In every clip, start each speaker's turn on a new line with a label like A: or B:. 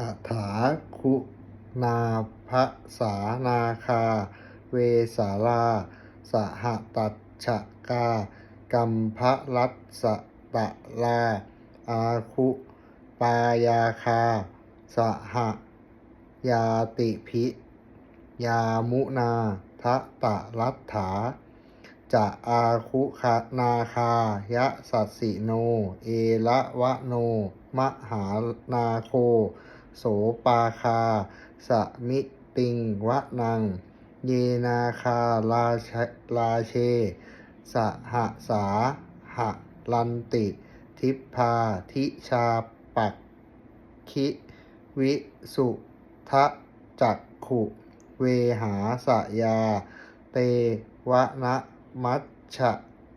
A: อัฏฐาคุนาภสานาคา เวสาลา สหตัชกา กัมภรัสสตะลา อาคุ ปายาคา สหยาติพิยามุนาทะตะรัตถาจะอาคุคานาคายะสัสสิโน เอละวะโน มหานาโค โสปาคา สมิติงวะนัง เยนาคาลาชลาเช สหสาหะลันติ ทิพาทิชาปักคิวิสุทะจักขุ เวหาสยา เตวะนะมัชฉะ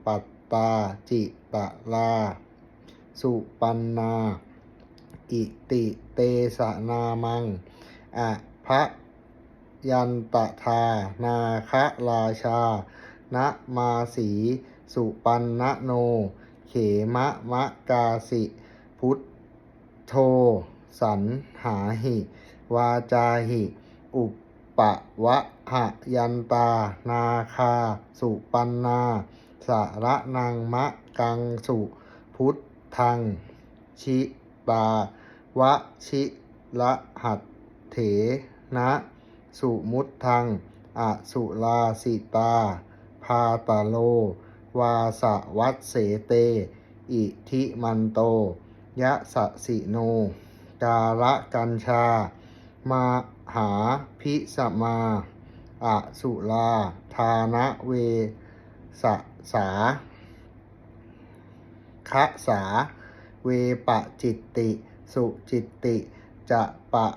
A: ปัตตาจิตะลา สุปันนา อิติเตสนามังอะพะยันตทา นาคะราชา นะมาสี สุปันนโน เขมะมะกาสิ พุทโธสันหาหิ วาจาหิ อุปปะวะหะยันตา นาคา สุปันนาสาระนังมะกังสุ พุทธัง ชิตา วชิละหัตเถนะสุมุตทังอสุลาสิตา พาตาโล วาสวัตเสเต อิทิมันโต ยะสะสิโน กาละกัญชา มาหาพิสมาอสุลาทานะเวสสาคะสา เวปะจิตติ สุจิตติ จะปะ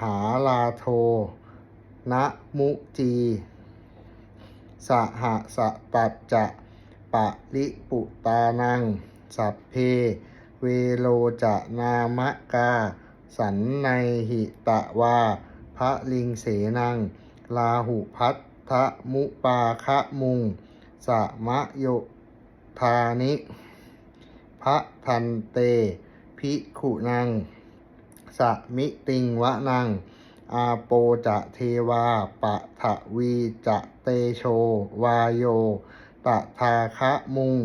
A: หาลาโท นะมุจี สหสตัจจะปะลิปุตานัง สัพเพ เวโลจะนามะกา สันในหิตะวา พระลิงเสนัง ลาหุพัทธมุปาคะมุง สมะโยธานิพระทันเต ภิกขุนัง สมิติงวะนัง อาโปจะเทวาปะทะวีจะเตโช วาโยตะทาคะมุง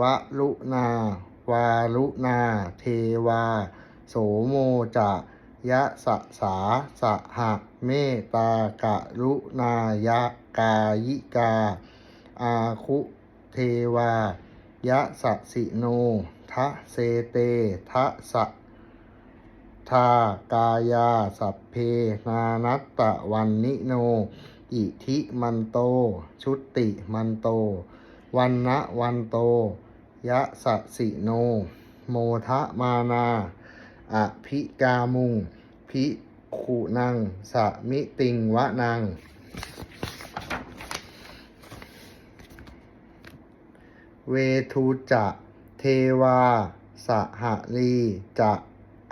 A: วะลุนา วาลุนา เทวา โสโมจะยะสะสาสะหะเมตตากะลุนายะกายิกา อาคุเทวายะสะสิโน ทะเซเตทะสะทากายาสัพเพนานัตตะวันนิโน อิทิมันโต ชุติมันโต วันนะวันโต ยะสะสิโน โมทะมานาอภิกามุงภิกขุนังสมิติงวะนัง เวทุจะ เทวา สหลี จะ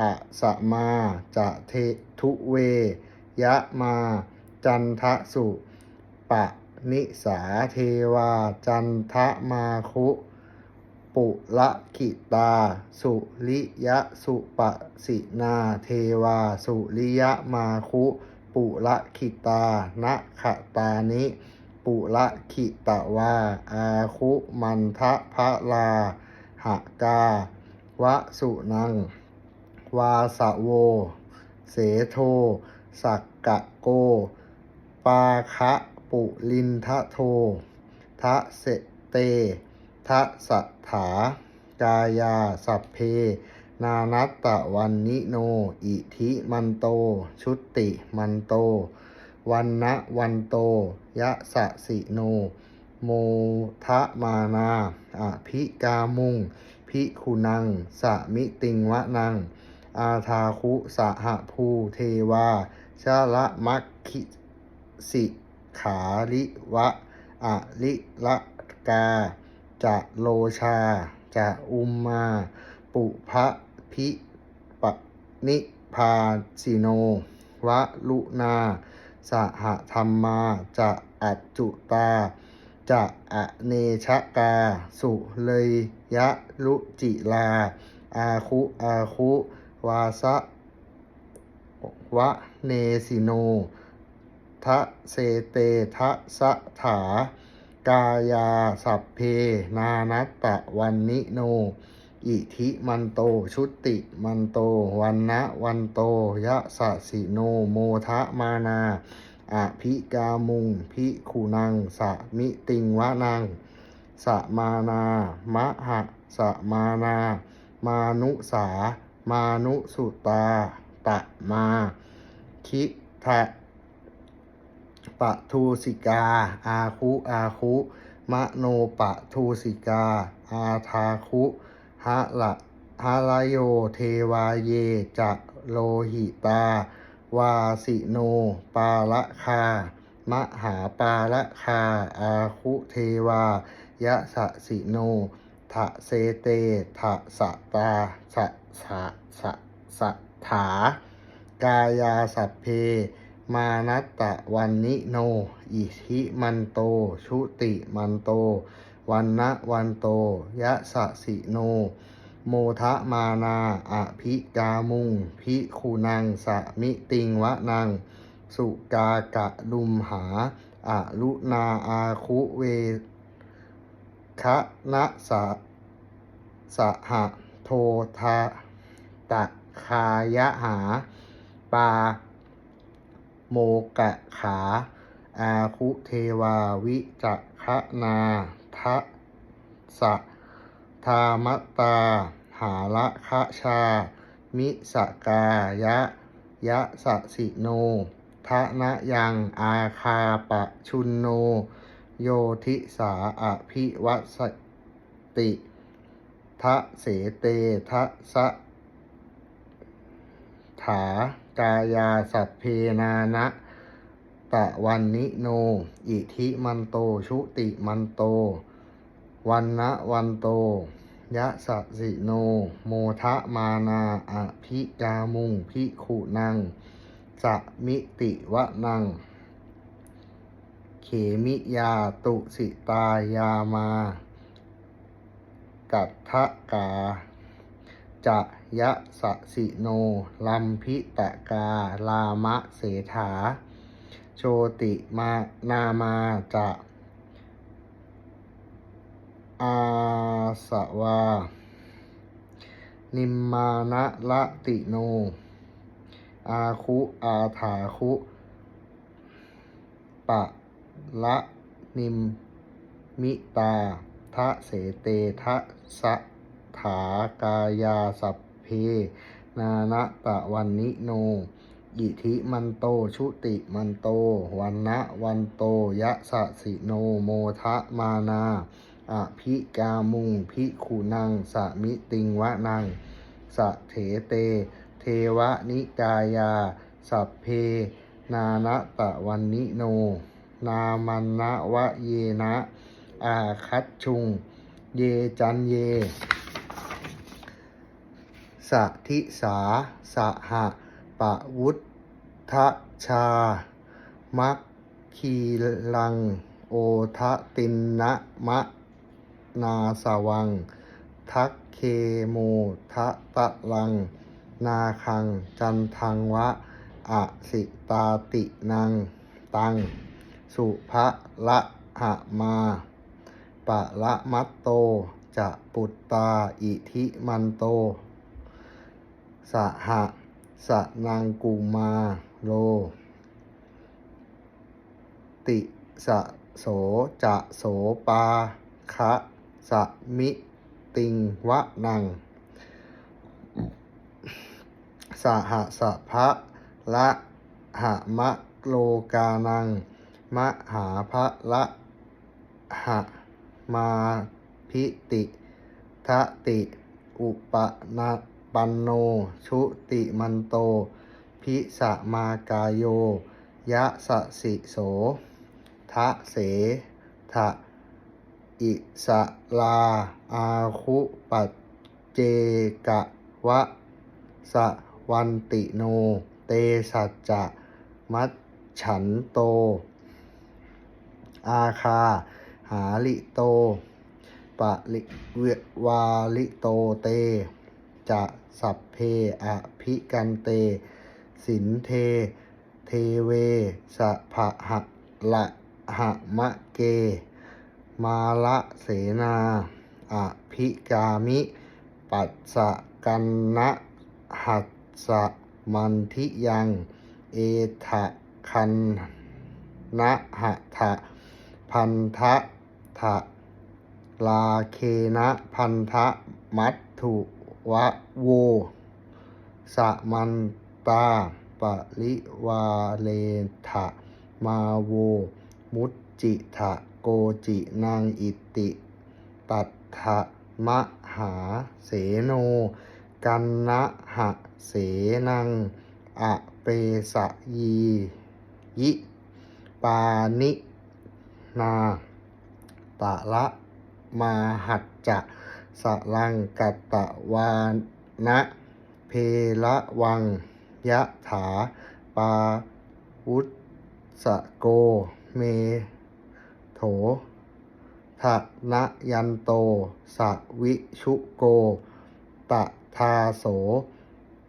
A: อะสะมา จะเททุเว ยะมา จันทะสุ ปะนิสาเทวา จันทะมาคุ ปุละขิตา สุริยะสุปสินาเทวา สุริยะมาคุ ปุละขิตานะขะตานิ ปุละขิตะวา อาคุมันทะพะลา หกาวะสุนัง วาสะโว เสโท สักกะโก ปาคะปุลินทะโท ทะเสเต ทะสัทธากายาสัพเพ นานัตตะวันนิโน อิทิมันโต ชุติมันโต วันนะวันโต ยะสะสิโน โมทะมานาอภิกามุงภิกุนัง สมิติงวะนัง อาทาคุสหภูเทวาชาละมัคคิสิขาลิวะอลิละกา จะโลชา จะอุมมา ปุพะพิปะนิพาสิโน วะลุนา สหธรรมา จะอัจจุตา จะอเนชกา สุเลยยะลุจิลา อาคุอาคุ วาสะวะเนสิโนทะเสเตทะสะถา กายาสัพเพ นานัตตะวันนิโน อิทิมันโตชุติมันโตวันนะวันโตยะสะสิโนโมทะมานา อภิกามุง พิขุนัง สะมิติงวะนัง สะมานามะหะสะมานา มานุสา มานุสุตา ตะมา คิทะปะทูสิกา อาคุ อาคุ มะโนปะทูสิกา อาทาคุหะละหะลโย เทวาเยจะโลหิตา วาสิโน ปาละคา มหาปาละคา อาคุเทวายะสะสิโนทะเซเตทะสะตาสะสะสะสะถา กายาสัพเพ มานัตตะวันนิโน อิทิมันโต ชุติมันโต วันนะวันโต ยะสะสิโน โมทะมานาอภิกามุง พิคูนังสมิติงวะนัง สุกากะลุมหาอะลุนาอาคุเวคะนะสะสะหะโททาตะคายะหา ปา โมกะขา อาคุเทวาวิจักขนาทะสะ ทามตา หาละคะชา มิสกายะ ยะสะสิโนทะนะยังอาคาปะชุนโน โยทิสาอภิวัสติทะเสเตทะสะถากายาสัพเพนานะตะวันนิโน อิทิมันโตชุติมันโต วันนะวันโต ยะสะสิโน โมทะมานาอะภิกามุงพิขุนัง สะมิติวะนัง เขมิยาตุสิตายามา กัตทะกา จะยะสะสิโน ลัมพิตะกา ลามะเสถา โชติมานามาจะ อาสวา นิมมานะละติโน อาคุอาถาคุ ปะละนิมมิตาทะเสเตทะสะถากายาสัพเพ นานะตะวันนิโน อิทิมันโตชุติมันโต วันนะวันโตยะสะสิโนโมทะมานา อภิกามุงพิขุนัง สมิติงวะนัง สะเถเต เทวนิกายา สัพเพ นานะตะวันนิโน นามันนะวะเยนะ อาคัตชุง เยจันเย สะทิสาสหะปะวุฒชา มัคคีลัง โอทะตินนะมะ นาสวัง ทักเคโมทะตะลัง นาคัง จันทังวะอสิตาตินัง ตัง สุภะละหะมาปะละมัตโต จะปุตตา อิทิมันโต สหะสะนางกุมาโล ติสะโสจะโสปาคะ สมิติงวะนัง สหสะพะละหะมะโลกานัง มหาพะละหะมาพิติทะติ อุปนาปันโน ชุติมันโต พิสะมากายโย ยะสะสิโสทะเสทะ อิสลาอาคุปัจเจกะวะสะวันติโน เตสัจจะมัจฉันโต อาคา หาลิโตปะลิเววาลิโตเต จะสัพเพอภิกันเต สินเท เทเวสะภะหะละหะมะเก มาละเสนาอภิกามิ ปัสสะกันนะหัสสะมันทิยัง เอทะคันนะหะทะพันทะทะลาเคนะพันธะมัตถุวะโวสะมันตาปะริวาเลทะมาโว มุจจิทะ โกจินางอิติตัทธะมะหาเสโน กันนะหะเสนังอะเปสยียิปานินาตะละมาหัจจะสลังกัตตะวานะเพละวัง ยะถาปาวุตสะโกเม โถทะนะยันโตสะวิชุโก ตะทาโส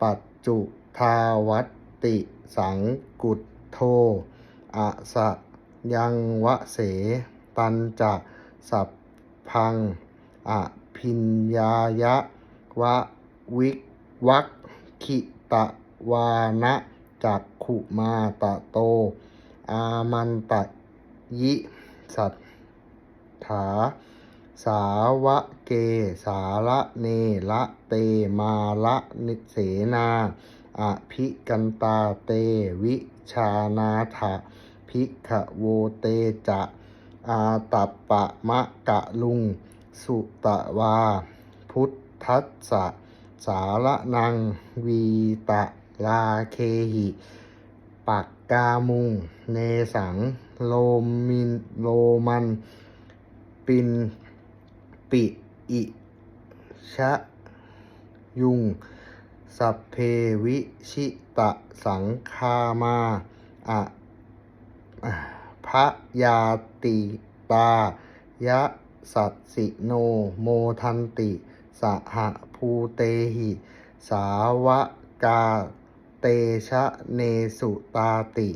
A: ปัจจุทาวัตติ สังกุตโทอะสะยังวะเส ตันจะสัพพังอภิญญายะวะวิวัคคิตะวานะจักขุมาตะโต อามันตะยิ สัทถา สาวะเก สาระเนละเตมาละนิเสนาอภิกันตาเตวิชานาถะภิกขโวเตจะอาตัปปะมะกะลุง สุตะวา พุทธัสสะสาระนัง วีตะลาเคหิ ปักกามุง เนสัง โลมินโลมัน ปิน ปิอิชะ ยุง สัพเพวิชิตะสังคามาอะพระยาติตายะสัตสิโนโมทันติ สหภูเตหิ สาวกาเตชะเนสุตาติ